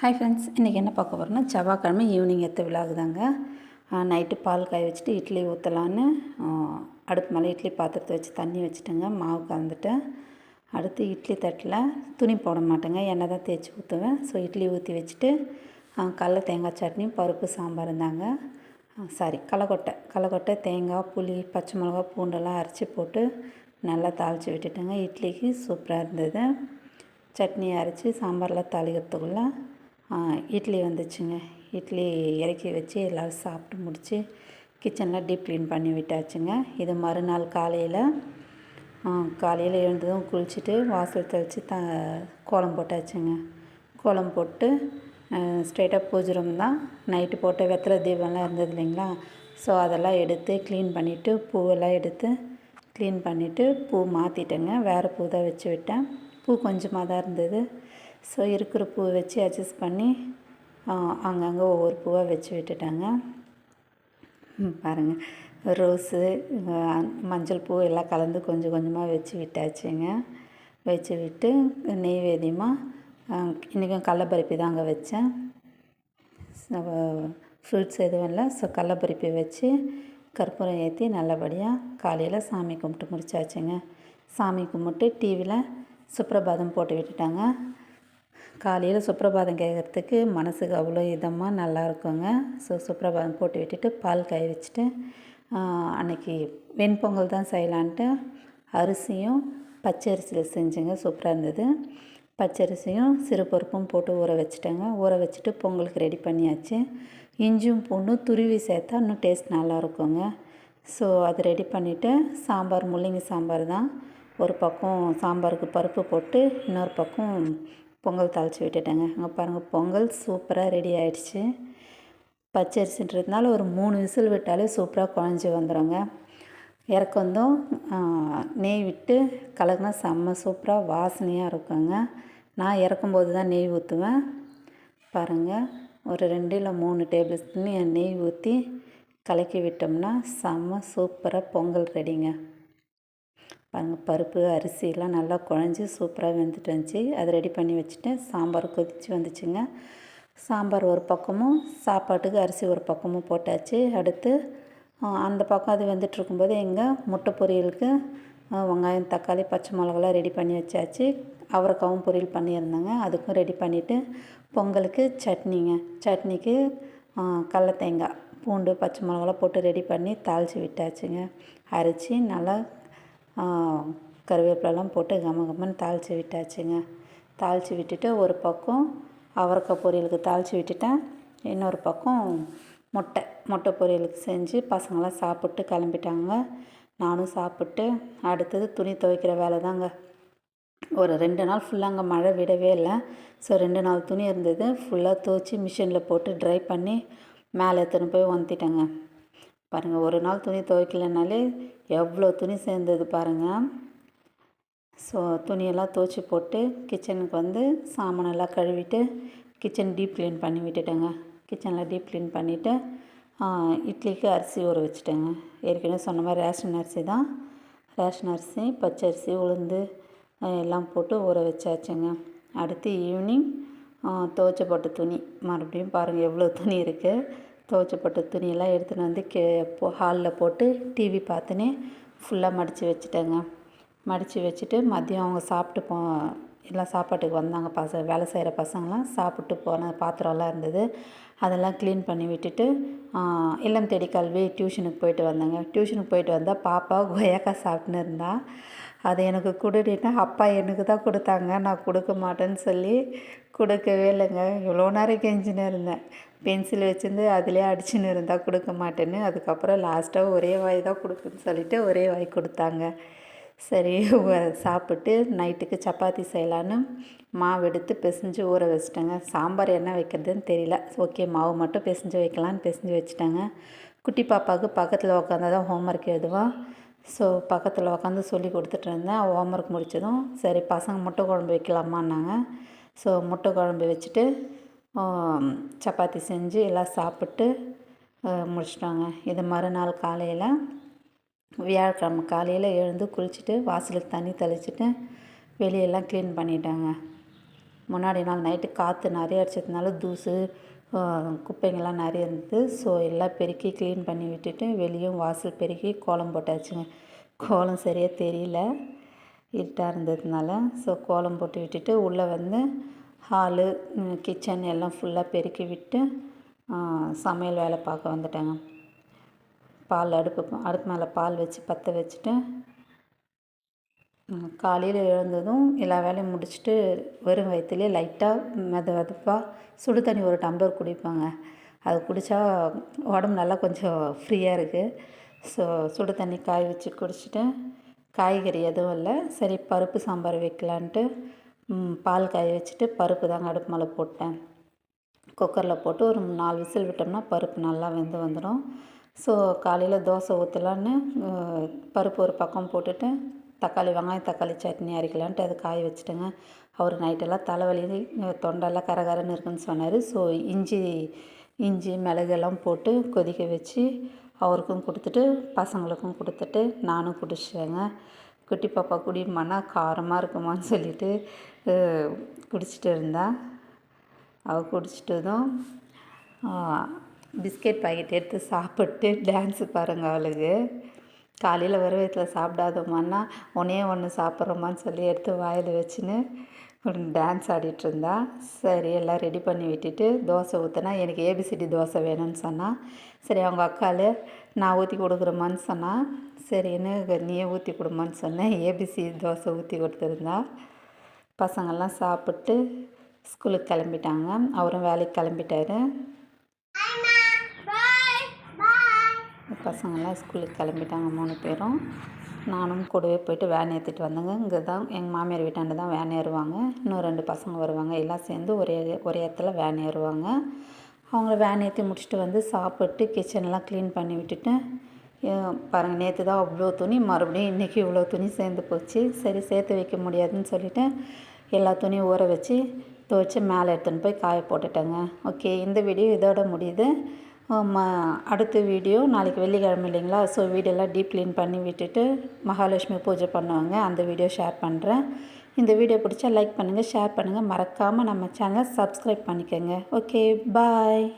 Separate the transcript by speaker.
Speaker 1: Hi friends இன்றைக்கி என்ன பார்க்க போகிறோன்னா செவ்வாய்க்கிழமை ஈவினிங் எத்த விழாகுதாங்க நைட்டு பால் காய வச்சுட்டு இட்லி ஊற்றலான்னு அடுப்பு மேலே இட்லி பாத்திரத்தை வச்சு தண்ணி வச்சுட்டேங்க. மாவு கலந்துட்டேன். அடுத்து இட்லி தட்டில் துணி போட மாட்டேங்க. எண்ணெய் தான் தேய்ச்சி ஊற்றுவேன் ஸோ இட்லி ஊற்றி வச்சுட்டு கடல தேங்காய் சட்னி பருப்பு சாம்பார் இருந்தாங்க சாரி களைக்கொட்டை களைக்கொட்டை தேங்காய் புளி பச்சை மிளகா பூண்டெல்லாம் அரைச்சி போட்டு நல்லா தாளித்து விட்டுட்டேங்க. இட்லிக்கு சூப்பராக இருந்தது. சட்னி அரைச்சி சாம்பாரில் தாளிக்கிறதுக்குள்ளே இட்லி வந்துச்சுங்க. இட்லி இறக்கி வச்சு எல்லோரும் சாப்பிட்டு முடித்து கிச்சனில் டீப் க்ளீன் பண்ணி விட்டாச்சுங்க. இது மறுநாள் காலையில் காலையில் எழுந்ததும் குளிச்சுட்டு வாசல் தெளித்து த கோலம் போட்டாச்சுங்க. கோலம் போட்டு ஸ்ட்ரெயிட்டாக பூஜை ரூம் தான். நைட்டு போட்ட வெத்தலை தீபம்லாம் இருந்தது இல்லைங்களா? ஸோ அதெல்லாம் எடுத்து க்ளீன் பண்ணிவிட்டு பூவெல்லாம் எடுத்து க்ளீன் பண்ணிவிட்டு பூ மாற்றிட்டேங்க வேறு பூ தான் வச்சு விட்டேன். பூ கொஞ்சமாக தான் இருந்தது. ஸோ இருக்கிற பூ வச்சு அட்ஜஸ்ட் பண்ணி அங்கங்கே ஒவ்வொரு பூவாக வச்சு விட்டுட்டாங்க. பாருங்கள் ரோஸு மஞ்சள் பூ எல்லாம் கலந்து கொஞ்சம் கொஞ்சமாக வச்சு விட்டாச்சுங்க. வச்சு விட்டு நெய்வேதியமாக இன்றைக்கும் கடலப்பருப்பி தாங்க வச்சேன். ஃப்ரூட்ஸ் எதுவும் இல்லை. ஸோ கடலப்பருப்பி வச்சு கற்பூரம் ஏற்றி நல்லபடியாக காலையில் சாமி கும்பிட்டு முடிச்சாச்சுங்க. சாமி கும்பிட்டு டிவியில் சுப்ரபாதம் போட்டு விட்டுட்டாங்க. காலையில் சுப்ரபாதம் கேட்குறதுக்கு மனசுக்கு அவ்வளோ இதமாக நல்லா இருக்குங்க. ஸோ சுப்ரபாதம் போட்டு விட்டுட்டு பால் காய வச்சுட்டு அன்னைக்கு வெண்பொங்கல் தான் செய்யலான்ட்டு அரிசியும் பச்சரிசியில் செஞ்சேங்க. சூப்பராக இருந்தது. பச்சரிசியும் சிறுபருப்பும் போட்டு ஊற வச்சுட்டேங்க. ஊற வச்சுட்டு பொங்கலுக்கு ரெடி பண்ணியாச்சு. இஞ்சியும் பூண்டும் துருவி சேர்த்தா இன்னும் டேஸ்ட் நல்லா இருக்குங்க. ஸோ அது ரெடி பண்ணிவிட்டு சாம்பார் முள்ளங்கி சாம்பார் தான். ஒரு பக்கம் சாம்பாருக்கு பருப்பு போட்டு இன்னொரு பக்கம் பொங்கல் தாளித்து விட்டுட்டேங்க. அங்கே பாருங்கள் பொங்கல் சூப்பராக ரெடி ஆகிடுச்சு பச்சரிசின்றதுனால ஒரு மூணு விசில் விட்டாலே சூப்பராக குழஞ்சி வந்துடுங்க இறக்கந்தும் நெய் விட்டு கலக்குனா செம்ம சூப்பராக வாசனையாக இருக்குங்க. நான் இறக்கும்போது தான் நெய் ஊற்றுவேன் பாருங்கள் ஒரு ரெண்டு இல்லை மூணு டேபிள் ஸ்பூன் நெய் ஊற்றி கலக்கி விட்டோம்னா செம்ம சூப்பராக பொங்கல் ரெடிங்க பாருங்கள் பருப்பு அரிசியெல்லாம் நல்லா குழஞ்சி சூப்பராக வெந்துட்டு வந்துச்சு அதை ரெடி பண்ணி வச்சுட்டு சாம்பார் கொதிச்சு வந்துச்சுங்க. சாம்பார் ஒரு பக்கமும் சாப்பாட்டுக்கு அரிசி ஒரு பக்கமும் போட்டாச்சு. அடுத்து அந்த பக்கம் அது வெந்துட்டுருக்கும்போது எங்கள் முட்டை பொரியலுக்கு வெங்காயம் தக்காளி பச்சை மிளகாலாம் ரெடி பண்ணி வச்சாச்சு. அவரைக்காவும் பொரியல் பண்ணியிருந்தேங்க. அதுக்கும் ரெடி பண்ணிவிட்டு பொங்கலுக்கு சட்னிங்க. சட்னிக்கு கடல தேங்காய் பூண்டு பச்சை மிளகாலாம் போட்டு ரெடி பண்ணி தாளித்து விட்டாச்சுங்க. அரைச்சி நல்லா கருவேப்பிலெலாம் போட்டு கம கமன்னு தாளித்து விட்டாச்சுங்க. தாளித்து விட்டுட்டு ஒரு பக்கம் அவரைக்காய் பொரியலுக்கு தாளித்து விட்டுட்டேன். இன்னொரு பக்கம் முட்டை முட்டை பொரியலுக்கு செஞ்சு பசங்களாம் சாப்பிட்டு கிளம்பிட்டாங்க. நானும் சாப்பிட்டு அடுத்தது துணி துவைக்கிற வேலை தாங்க. ஒரு ரெண்டு நாள் ஃபுல்லாக அங்கே மழை விடவே இல்லை. ஸோ ரெண்டு நாள் துணி இருந்தது. ஃபுல்லாக துவைச்சி மிஷினில் போட்டு ட்ரை பண்ணி மேலே எடுத்துன்னு போய் வந்துட்டேங்க. பாருங்கள் ஒரு நாள் துணி துவைக்கலனாலே எவ்வளோ துணி சேர்ந்தது பாருங்கள் ஸோ துணியெல்லாம் துவைச்சி போட்டு கிச்சனுக்கு வந்து சாமானெல்லாம் கழுவிட்டு கிச்சன் டீப் க்ளீன் பண்ணி விட்டுட்டேங்க. கிச்சனில் டீப் க்ளீன் பண்ணிவிட்டு இட்லிக்கு அரிசி ஊற வச்சுட்டேங்க. ஏற்கனவே சொன்ன மாதிரி ரேஷன் அரிசி தான். ரேஷன் அரிசி பச்சரிசி உளுந்து எல்லாம் போட்டு ஊற வச்சாச்சுங்க. அடுத்து ஈவினிங் துவைச்ச போட்ட துணி. மறுபடியும் பாருங்கள் எவ்வளோ துணி இருக்குது துவைச்சப்பட்ட துணியெல்லாம் எடுத்துன்னு வந்து கே ஹாலில் போட்டு டிவி பார்த்துன்னு ஃபுல்லாக மடித்து வச்சுட்டேங்க. மடித்து வச்சுட்டு மதியம் அவங்க சாப்பிட்டு போ எல்லாம் சாப்பாட்டுக்கு வந்தாங்க. பச வேலை செய்கிற பசங்களாம் சாப்பிட்டு போன பாத்திரம்லாம் இருந்தது. அதெல்லாம் க்ளீன் பண்ணி விட்டுட்டு இல்லம் தேடி கல்வி டியூஷனுக்கு போயிட்டு வந்தேங்க. டியூஷனுக்கு போயிட்டு வந்தால் பாப்பா கொய்யாக்காய் சாப்பிட்டுன்னு இருந்தா. அது எனக்கு கொடுடின்னா அப்பா எனக்கு தான் கொடுத்தாங்க. நான் கொடுக்க மாட்டேன்னு சொல்லி கொடுக்கவே இல்லைங்க. இவ்வளோ நேரம் கெஞ்சின்னு இருந்தேன். பென்சில் வச்சுருந்து அதிலே அடிச்சுன்னு இருந்தால் கொடுக்க மாட்டேன்னு. அதுக்கப்புறம் லாஸ்ட்டாக ஒரே வாய் தான் கொடுக்குன்னு சொல்லிவிட்டு ஒரே வாய் கொடுத்தாங்க. சரி சாப்பிட்டு நைட்டுக்கு சப்பாத்தி செய்யலான்னு மாவு எடுத்து பிசைஞ்சு ஊற வச்சுட்டேங்க. சாம்பார் என்ன வைக்கிறதுன்னு தெரியல. ஓகே மாவு மட்டும் பிசைஞ்சு வைக்கலான்னு பிசைஞ்சு வச்சுட்டேங்க. குட்டி பாப்பாவுக்கு பக்கத்தில் உட்காந்தா தான் ஹோம்ஒர்க் எழுதுவான் ஸோ பக்கத்தில் உக்காந்து சொல்லி கொடுத்துட்டு இருந்தேன் ஹோம்ஒர்க் முடித்ததும் சரி பசங்க முட்டை குழம்பு வைக்கலாமான்னாங்க. ஸோ முட்டை குழம்பு வச்சுட்டு சப்பாத்தி செஞ்சு எல்லாம் சாப்பிட்டு முடிச்சிட்டாங்க. இது மறுநாள் காலையில் வியாழக்கிழமை காலையில் எழுந்து குளிச்சுட்டு வாசலுக்கு தண்ணி தெளிச்சுட்டு வெளியெல்லாம் க்ளீன் பண்ணிட்டாங்க. முன்னாடி நாள் நைட்டு காற்று நிறைய அடிச்சதுனால தூசு குப்பைங்கள்லாம் நிறைய இருந்தது. ஸோ எல்லாம் பெருக்கி க்ளீன் பண்ணி விட்டுட்டு வெளியும் வாசல் பெருக்கி கோலம் போட்டாச்சுங்க. கோலம் சரியாக தெரியல. இருட்டாக இருந்ததுனால. ஸோ கோலம் போட்டு விட்டுட்டு உள்ளே வந்து ஹாலு கிச்சன் எல்லாம் ஃபுல்லாக பெருக்கி விட்டு சமையல் வேலை பார்க்க வந்துட்டேங்க. பால் அடுப்பு அடுப்பு மேலே பால் வச்சு பற்ற வச்சுட்டு காலையில் எழுந்ததும் எல்லா வேலையும் முடிச்சுட்டு வெறும் வயிற்றுலேயே லைட்டாக மெத வெதப்பாக சுடு தண்ணி ஒரு டம்ளர் குடிப்பாங்க. அது குடித்தா உடம்பு நல்லா கொஞ்சம் ஃப்ரீயாக இருக்குது ஸோ சுடு தண்ணி காய வச்சு குடிச்சிட்டு காய்கறி எதுவும் இல்லை. சரி பருப்பு சாம்பார் வைக்கலான்ட்டு பால் காய வச்சுட்டு பருப்பு தாங்க அடுப்பு மேலே போட்டேன். குக்கரில் போட்டு ஒரு நாலு விசில் விட்டோம்னா பருப்பு நல்லா வெந்து வந்துடும். ஸோ காலையில் தோசை ஊற்றலான்னு பருப்பு ஒரு பக்கம் போட்டுட்டு தக்காளி வெங்காயம் தக்காளி சட்னி அரைக்கலான்ட்டு அதை காய வச்சுட்டேங்க. அவர் நைட்டெல்லாம் தலைவலி தொண்டெல்லாம் கரகரன்னு இருக்குன்னு சொன்னார். ஸோ இஞ்சி இஞ்சி மிளகெல்லாம் போட்டு கொதிக்க வச்சு அவருக்கும் கொடுத்துட்டு பசங்களுக்கும் கொடுத்துட்டு நானும் குடிச்சிட்டேங்க. குட்டி பாப்பா குடிமானா காரமாக இருக்குமான்னு சொல்லிட்டு குடிச்சிட்டு இருந்தேன் அவள் குடிச்சிட்டதும் பிஸ்கெட் பாக்கெட் எடுத்து சாப்பிட்டு டான்ஸு பாருங்க அவளுக்கு. காலையில் வர வயிற்றில் சாப்பிடாதோமான்னா ஒன்றே ஒன்று சாப்பிட்றோமான்னு சொல்லி எடுத்து வாயில் வச்சுன்னு டான்ஸ் ஆடிட்டு இருந்தா சரி எல்லாம் ரெடி பண்ணி விட்டுட்டு தோசை ஊற்றினா எனக்கு ஏபிசிடி தோசை வேணும்னு சொன்னால் சரி அவங்க அக்கால் நான் ஊற்றி கொடுக்குறோமான்னு சொன்னால் சரின்னு நீயே ஊற்றி கொடுமான்னு சொன்னேன். ஏபிசி தோசை ஊற்றி கொடுத்துருந்தா பசங்கள்லாம் சாப்பிட்டு ஸ்கூலுக்கு கிளம்பிட்டாங்க. அவரும் வேலைக்கு கிளம்பிட்டாரு. பசங்கள்லாம் ஸ்கூலுக்கு கிளம்பிட்டாங்க மூணு பேரும். நானும் கூடவே போயிட்டு வேன் ஏற்றிட்டு வந்தேங்க. இங்கே தான் எங்கள் மாமியார் வீட்டாண்டு தான் வேன் ஏறுவாங்க. இன்னும் ரெண்டு பசங்க வருவாங்க. எல்லாம் சேர்ந்து ஒரே ஒரே இடத்துல வேன் ஏறுவாங்க. அவங்கள வேன் ஏற்றி முடிச்சுட்டு வந்து சாப்பிட்டு கிச்சன்லாம் க்ளீன் பண்ணி விட்டுட்டு பாருங்கள் நேற்று தான் அவ்வளோ துணி மறுபடியும் இன்றைக்கி இவ்வளோ துணி சேர்ந்து போச்சு. சரி சேர்த்து வைக்க முடியாதுன்னு சொல்லிவிட்டு எல்லா துணியும் ஊற வச்சு துவைச்சி மேலே எடுத்துன்னு போய் காய போட்டுட்டேங்க. ஓகே இந்த வீடியோ இதோட முடியுது. அடுத்த வீடியோ நாளைக்கு வெள்ளிக்கிழமை இல்லைங்களா? ஸோ வீடெல்லாம் டீப் க்ளீன் பண்ணி விட்டுட்டு மகாலட்சுமி பூஜை பண்ணுவாங்க. அந்த வீடியோ ஷேர் பண்ணுறேன் இந்த வீடியோ பிடிச்சா லைக் பண்ணுங்கள் ஷேர் பண்ணுங்கள் மறக்காமல் நம்ம சேனலை சப்ஸ்கிரைப் பண்ணிக்கோங்க. Okay bye